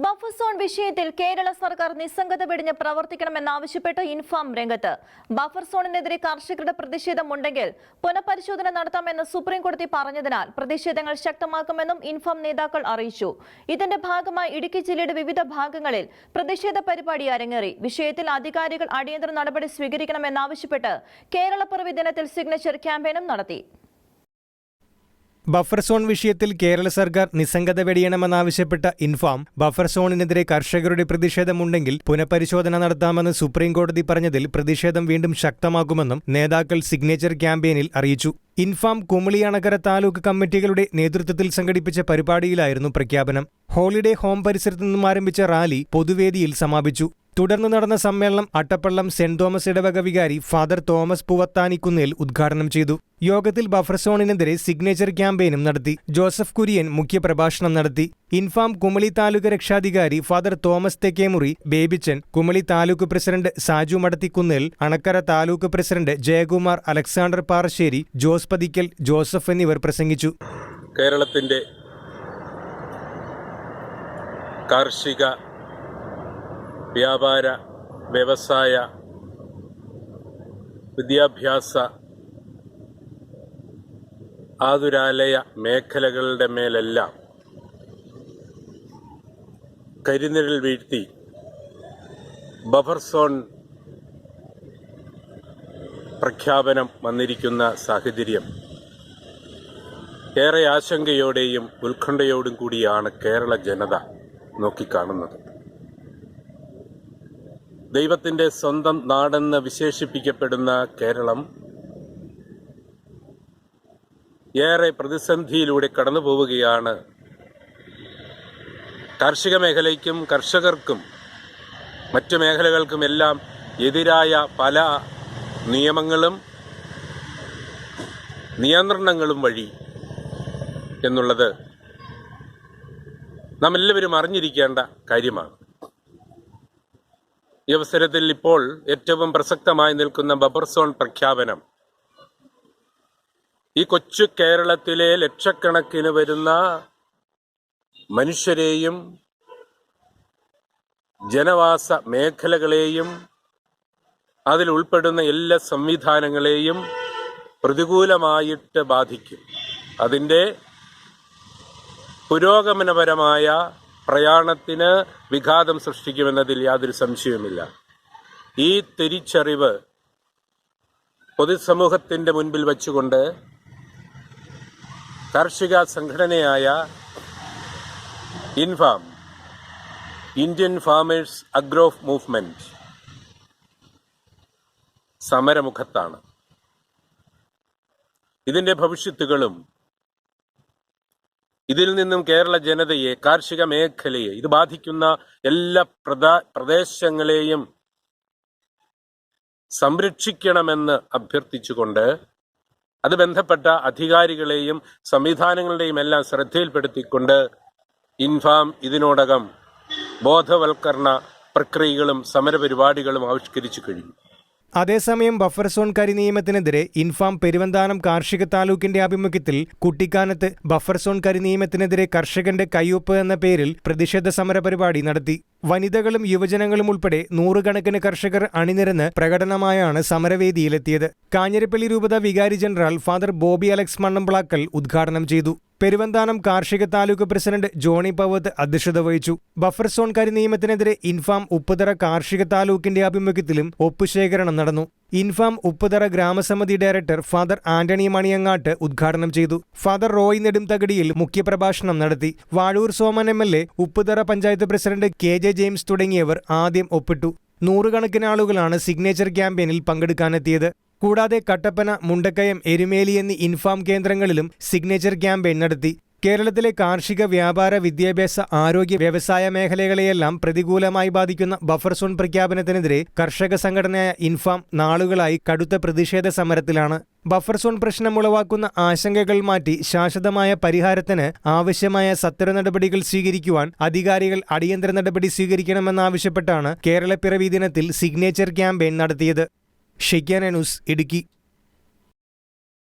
Buffer zone വിഷയത്തിൽ കേരള സർക്കാർ നിസ്സംഗത വെടിഞ്ഞ് പ്രവർത്തിക്കണമെന്നാവശ്യപ്പെട്ട് ഇൻഫാം രംഗത്ത്. ബഫർ സോണിനെതിരെ കർഷകരുടെ പ്രതിഷേധമുണ്ടെങ്കിൽ പുനഃപരിശോധന നടത്താമെന്ന് സുപ്രീംകോടതി പറഞ്ഞതിനാൽ പ്രതിഷേധങ്ങൾ ശക്തമാക്കുമെന്നും ഇൻഫാം നേതാക്കൾ അറിയിച്ചു. ഇതിന്റെ ഭാഗമായി ഇടുക്കി ജില്ലയുടെ വിവിധ ഭാഗങ്ങളിൽ പ്രതിഷേധ പരിപാടി അരങ്ങേറി. വിഷയത്തിൽ അധികാരികൾ അടിയന്തര നടപടി സ്വീകരിക്കണമെന്നാവശ്യപ്പെട്ട് കേരളപ്പിറവി ദിനത്തിൽ സിഗ്നേച്ചർ ക്യാമ്പയിനും നടത്തി. ബഫർ സോൺ വിഷയത്തിൽ കേരള സർക്കാർ നിസ്സംഗത വെടിയണമെന്നാവശ്യപ്പെട്ട ഇൻഫാം ബഫർ സോണിനെതിരെ കർഷകരുടെ പ്രതിഷേധമുണ്ടെങ്കിൽ പുനഃപരിശോധന നടത്താമെന്ന് സുപ്രീംകോടതി പറഞ്ഞതിൽ പ്രതിഷേധം വീണ്ടും ശക്തമാക്കുമെന്നും നേതാക്കൾ സിഗ്നേച്ചർ ക്യാമ്പയിനിൽ അറിയിച്ചു. ഇൻഫാം കുമളി താലൂക്ക് കമ്മിറ്റികളുടെ നേതൃത്വത്തിൽ സംഘടിപ്പിച്ച പരിപാടിയിലായിരുന്നു പ്രഖ്യാപനം. ഹോളിഡേ ഹോം പരിസരത്തു നിന്നും ആരംഭിച്ച റാലി പൊതുവേദിയിൽ സമാപിച്ചു. തുടർന്ന് നടന്ന സമ്മേളനം അട്ടപ്പള്ളം സെന്റ് തോമസ് ഇടവക വികാരി ഫാദർ തോമസ് പുവത്താനിക്കുന്നേൽ ഉദ്ഘാടനം ചെയ്തു. യോഗത്തിൽ ബഫർ സോണിനെതിരെ സിഗ്നേച്ചർ ക്യാമ്പയിനും നടത്തി. ജോസഫ് കുര്യൻ മുഖ്യപ്രഭാഷണം നടത്തി. ഇൻഫാം കുമളി താലൂക്ക് രക്ഷാധികാരി father Thomas Thekkemuri Babichan Kumily taluk president Saju Madathikunnel Anakkara taluk president Jayakumar Alexander Parassery Jose Pathickal Joseph എന്നിവർ പ്രസംഗിച്ചു. കേരളത്തിന്റെ കാർഷിക വ്യാപാര വ്യവസായ വിദ്യാഭ്യാസ ആതുരാലയ മേഖലകളുടെ മേലെല്ലാം കരിനിഴൽ വീഴ്ത്തി ബഫർ സോൺ പ്രഖ്യാപനം വന്നിരിക്കുന്ന സാഹചര്യം ഏറെ ആശങ്കയോടെയും ഉത്കണ്ഠയോടും കൂടിയാണ് കേരള ജനത നോക്കിക്കാണുന്നത്. ദൈവത്തിന്റെ സ്വന്തം നാടെന്ന് വിശേഷിപ്പിക്കപ്പെടുന്ന കേരളം ഏറെ പ്രതിസന്ധിയിലൂടെ കടന്നു പോവുകയാണ് കാർഷിക മേഖലയ്ക്കും കർഷകർക്കും മറ്റു മേഖലകൾക്കുമെല്ലാം എതിരായ പല നിയമങ്ങളും നിയന്ത്രണങ്ങളും വഴി എന്നുള്ളത് നാം എല്ലാവരും അറിഞ്ഞിരിക്കേണ്ട കാര്യമാണ്. ഈ അവസരത്തിൽ ഇപ്പോൾ ഏറ്റവും പ്രസക്തമായി നിൽക്കുന്ന ബബർ സോൺ പ്രഖ്യാപനം. ഈ കൊച്ചു കേരളത്തിലെ ലക്ഷക്കണക്കിന് വരുന്ന മനുഷ്യരെയും ജനവാസ മേഖലകളെയും അതിൽ ഉൾപ്പെടുന്ന എല്ലാ സംവിധാനങ്ങളെയും പ്രതികൂലമായിട്ട് ബാധിക്കും. അതിന്റെ പുരോഗമനപരമായ പ്രയാണത്തിന് വിഘാതം സൃഷ്ടിക്കുമെന്നതിൽ യാതൊരു സംശയവുമില്ല. ഈ തിരിച്ചറിവ് പൊതുസമൂഹത്തിന്റെ മുൻപിൽ വച്ചുകൊണ്ട് കാർഷിക സംഘടനയായ Infam Indian farmers agro movement സമരമുഖത്താണ്. ഇതിന്റെ ഭവിഷ്യത്തുകളും ഇതിൽ നിന്നും കേരള ജനതയെ കാർഷിക മേഖലയെ ഇത് ബാധിക്കുന്ന എല്ലാ പ്രദാ പ്രദേശങ്ങളെയും സംരക്ഷിക്കണമെന്ന് അഭ്യർത്ഥിച്ചുകൊണ്ട് അത് ബന്ധപ്പെട്ട അധികാരികളെയും സംവിധാനങ്ങളുടെയും എല്ലാം ശ്രദ്ധയിൽപ്പെടുത്തിക്കൊണ്ട് ഇൻഫാം ഇതിനോടകം ബോധവൽക്കരണ പ്രക്രിയകളും സമരപരിപാടികളും ആവിഷ്കരിച്ചു കഴിഞ്ഞു. അതേസമയം ബഫർ സോൺ കരി നിയമത്തിനെതിരെ ഇൻഫാം പെരുവന്താനം കാർഷിക താലൂക്കിന്റെ ആഭിമുഖ്യത്തിൽ കുട്ടിക്കാനത്ത് ബഫർ സോൺ കരി നിയമത്തിനെതിരെ കർഷകന്റെ കയ്യൊപ്പ് എന്ന പേരിൽ പ്രതിഷേധ സമര പരിപാടി നടത്തി. വനിതകളും യുവജനങ്ങളും ഉൾപ്പെടെ നൂറുകണക്കിന് കർഷകർ അണിനിരന്ന് പ്രകടനമായാണ് സമരവേദിയിലെത്തിയത്. കാഞ്ഞിരപ്പള്ളി രൂപത വികാരി general father Boby Alex Mannamplackal ഉദ്ഘാടനം ചെയ്തു. പെരുവന്താനം കാർഷിക താലൂക്ക് പ്രസിഡന്റ് ജോണി പവത്ത് അധ്യക്ഷത വഹിച്ചു. ബഫർ സോൺ കരി നിയമത്തിനെതിരെ ഇൻഫാം ഉപ്പുതറ കാർഷിക താലൂക്കിന്റെ ആഭിമുഖ്യത്തിലും ഒപ്പുശേഖരണം നടന്നു. ഇൻഫാം ഉപ്പുതറ ഗ്രാമസമിതി ഡയറക്ടർ ഫാദർ ആന്റണി മണിയങ്ങാട്ട് ഉദ്ഘാടനം ചെയ്തു. ഫാദർ റോയ് നെടുംതകടിയിൽ മുഖ്യപ്രഭാഷണം നടത്തി. Vazhoor Soman M L A Upputhara panchayat president K J James തുടങ്ങിയവർ ആദ്യം ഒപ്പിട്ടു. നൂറുകണക്കിന് ആളുകളാണ് സിഗ്നേച്ചർ ക്യാമ്പയിനിൽ പങ്കെടുക്കാനെത്തിയത്. കൂടാതെ കട്ടപ്പന മുണ്ടക്കയം എരുമേലി എന്നീ ഇൻഫാം കേന്ദ്രങ്ങളിലും സിഗ്നേച്ചർ ക്യാമ്പയിൻ നടത്തി കേരളത്തിലെ കാർഷിക വ്യാപാര വിദ്യാഭ്യാസ ആരോഗ്യ വ്യവസായ മേഖലകളെയെല്ലാം പ്രതികൂലമായി ബാധിക്കുന്ന ബഫർ സോൺ പ്രഖ്യാപനത്തിനെതിരെ കർഷക സംഘടനയായ ഇൻഫാം നാളുകളായി കടുത്ത പ്രതിഷേധ സമരത്തിലാണ്. ബഫർ സോൺ പ്രശ്നം ഉളവാക്കുന്ന ആശങ്കകൾ മാറ്റി ശാശ്വതമായ പരിഹാരത്തിന് ആവശ്യമായ സത്വര നടപടികൾ സ്വീകരിക്കുവാൻ അധികാരികൾ അടിയന്തര നടപടി സ്വീകരിക്കണമെന്നാവശ്യപ്പെട്ടാണ് കേരളപ്പിറവി ദിനത്തിൽ സിഗ്നേച്ചർ ക്യാമ്പയിൻ നടത്തിയത് ഷിക്കാന ന്യൂസ് ഇടുക്കി